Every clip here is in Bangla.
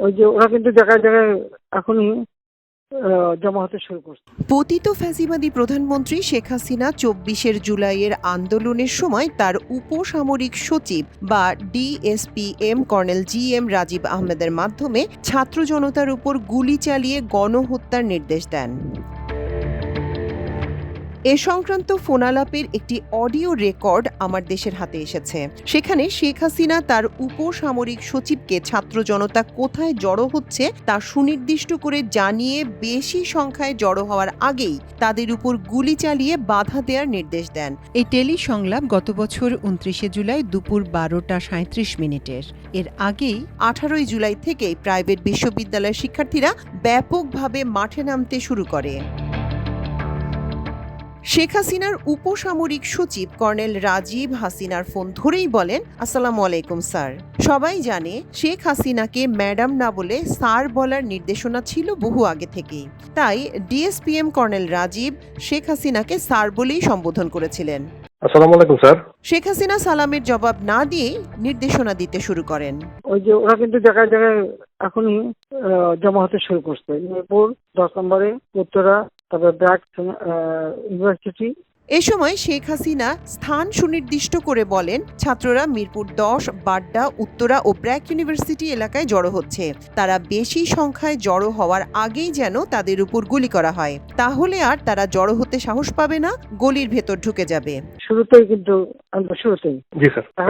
ওই যে ওরা কিন্তু জায়গায় জায়গায় এখনই পতিত ফ্যাসিবাদী প্রধানমন্ত্রী শেখ হাসিনা চব্বিশের জুলাইয়ের আন্দোলনের সময় তার উপসামরিক সচিব বা DSPM colonel G M Rajib আহমেদের মাধ্যমে ছাত্র জনতার উপর গুলি চালিয়ে গণহত্যার নির্দেশ দেন। এ সংক্রান্ত ফোনালাপের একটি অডিও রেকর্ড আমার দেশের হাতে এসেছে। সেখানে শেখ হাসিনা তার উপসামরিক সচিবকে ছাত্র জনতা কোথায় জড়ো হচ্ছে তা সুনির্দিষ্ট করে জানিয়ে বেশি সংখ্যায় জড়ো হওয়ার আগেই তাদের উপর গুলি চালিয়ে বাধা দেওয়ার নির্দেশ দেন। এই টেলি সংলাপ গত বছর উনত্রিশে জুলাই দুপুর বারোটা সাঁত্রিশ মিনিটের। এর আগেই আঠারোই জুলাই থেকেই প্রাইভেট বিশ্ববিদ্যালয়ের শিক্ষার্থীরা ব্যাপকভাবে মাঠে নামতে শুরু করে। শেখ হাসিনার উপসামরিক সচিব কর্নেল রাজীব হাসিনার ফোন ধরেই বলেন আসসালামু আলাইকুম স্যার। সবাই জানে শেখ হাসিনাকে ম্যাডাম না বলে স্যার বলার নির্দেশনা ছিল বহু আগে থেকেই। তাই ডিএসপিএম কর্নেল রাজীব শেখ হাসিনাকে স্যার বলেই সম্বোধন করেছিলেন। আসসালামু আলাইকুম স্যার। শেখ হাসিনা সালামের জবাব না দিয়ে নির্দেশনা দিতে শুরু করেন। ওই যে ওরা কিন্তু জায়গায় জায়গায় এখনই আহ, জমা হতে শুরু করছে। মিরপুর দশ নম্বরে উত্তরা তারপরে ব্র্যাক ইউনিভার্সিটি এ সময় শেখ হাসিনা স্থান সুনির্দিষ্ট করে বলেন ছাত্ররা মিরপুর দশ বাড্ডা উত্তরা ও ব্র্যাক ইউনিভার্সিটি এলাকায় জড়ো হচ্ছে। তারা বেশি সংখ্যায় জড়ো হওয়ার আগেই যেন তাদের উপর গুলি করা হয়। তাহলে আর তারা জড়ো হতে সাহস পাবে না গলির ভেতর ঢুকে যাবে। শুরুতেই কিন্তু শুরুতেই। জি স্যার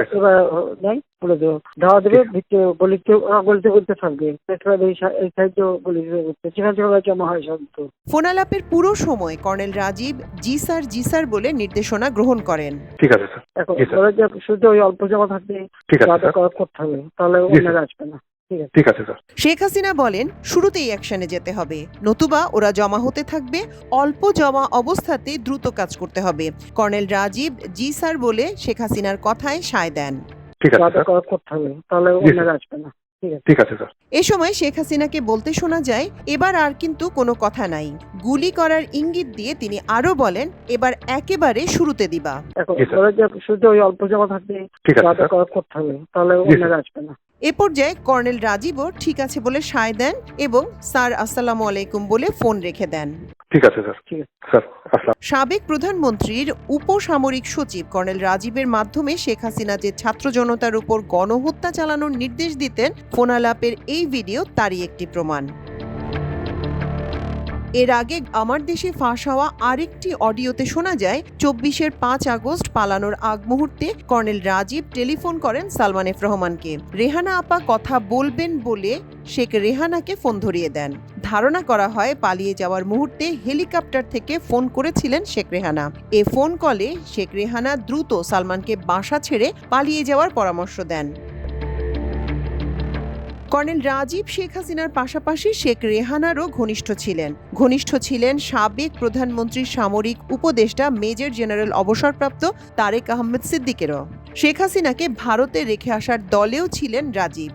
নাই বলে দেবো। ধাওয়া দেবে ভিতরে গলিতে গলিতে গলিতে থাকবে। পেট্রোল এই সা- এই সাইডে গলি করতে যেখান থেকে জমা হয় ফোনালাপের পুরো সময় colonel Rajib ji sir ji sir বলে নির্দেশনা গ্রহণ করেন। ঠিক আছে শুরুতে ওই অল্প জমা থাকবে ঠিক আছে স্যার। করতে হবে তাহলে আসবে না। ঠিক আছে। স্যার। শেখ হাসিনা বলেন শুরুতেই অ্যাকশনে যেতে হবে। নতুবা ওরা জমা হতে থাকবে অল্প জমা অবস্থাতে দ্রুত কাজ করতে হবে। কর্নেল রাজীব জি স্যার বলে শেখ হাসিনার কথায় সায় দেন। ঠিক আছে করতে হবে তাহলে জি, আসবে না। ঠিক আছে। স্যার এ সময় শেখ হাসিনাকে বলতে শোনা যায় এবার আর কিন্তু কোনো কথা নাই। গুলি করার ইঙ্গিত দিয়ে তিনি আরও বলেন এবার একেবারে শুরুতে দিবা। শুরুতে ওই অল্প জমা থাকবে করতে হবে তাহলে আসবে না। এ পর্যায়ে কর্নেল রাজীবও ঠিক আছে বলে সায় দেন এবং স্যার আসসালামু আলাইকুম বলে ফোন রেখে দেন। ঠিক আছে স্যার। স্যার সাবেক প্রধানমন্ত্রীর উপসামরিক সচিব কর্নেল রাজীবের মাধ্যমে শেখ হাসিনা যে ছাত্র জনতার উপর গণহত্যা চালানোর নির্দেশ দিতেন ফোনালাপের এই ভিডিও তারই একটি প্রমাণ। এর আগে আমার দেশে ফাঁস হওয়া আরেকটি অডিওতে শোনা যায়, চব্বিশের পাঁচ আগস্ট পালানোর আগ মুহূর্তে কর্নেল রাজীব টেলিফোন করেন সালমান এফ রহমানকে। রেহানা আপা কথা বলবেন বলে শেখ রেহানাকে ফোন ধরিয়ে দেন। ধারণা করা হয় পালিয়ে যাওয়ার মুহূর্তে হেলিকপ্টার থেকে ফোন করেছিলেন শেখ রেহানা। এ ফোন কলে শেখ রেহানা দ্রুত সালমানকে বাসা ছেড়ে পালিয়ে যাওয়ার পরামর্শ দেন। কর্নেল রাজীব শেখ হাসিনার পাশাপাশি শেখ রেহানারও ঘনিষ্ঠ ছিলেন। ঘনিষ্ঠ ছিলেন সাবেক প্রধানমন্ত্রীর সামরিক উপদেষ্টা মেজর জেনারেল অবসরপ্রাপ্ত তারেক আহমেদ সিদ্দিকেরও। শেখ হাসিনাকে ভারতে রেখে আসার দলেও ছিলেন রাজীব।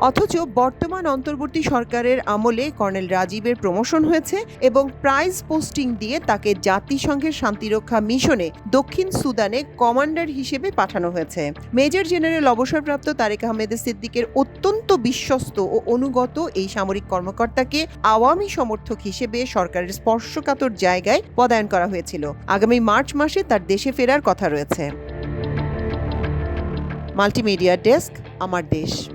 অথচ বর্তমান অন্তর্বর্তী সরকারের আমলে কর্নেল রাজীবের প্রমোশন হয়েছে এবং প্রাইজ পোস্টিং দিয়ে তাকে জাতিসংঘের শান্তিরক্ষা মিশনে দক্ষিণ সুদানে কমান্ডার হিসেবে পাঠানো হয়েছে। মেজর জেনারেল অবসরপ্রাপ্ত তারেক আহমেদ সিদ্দিকের অত্যন্ত বিশ্বস্ত ও অনুগত এই সামরিক কর্মকর্তাকে আওয়ামী সমর্থক হিসেবে সরকারের স্পর্শকাতর জায়গায় পদায়ন করা হয়েছিল। আগামী মার্চ মাসে তার দেশে ফেরার কথা রয়েছে। মাল্টিমিডিয়া ডেস্ক, আমার দেশ।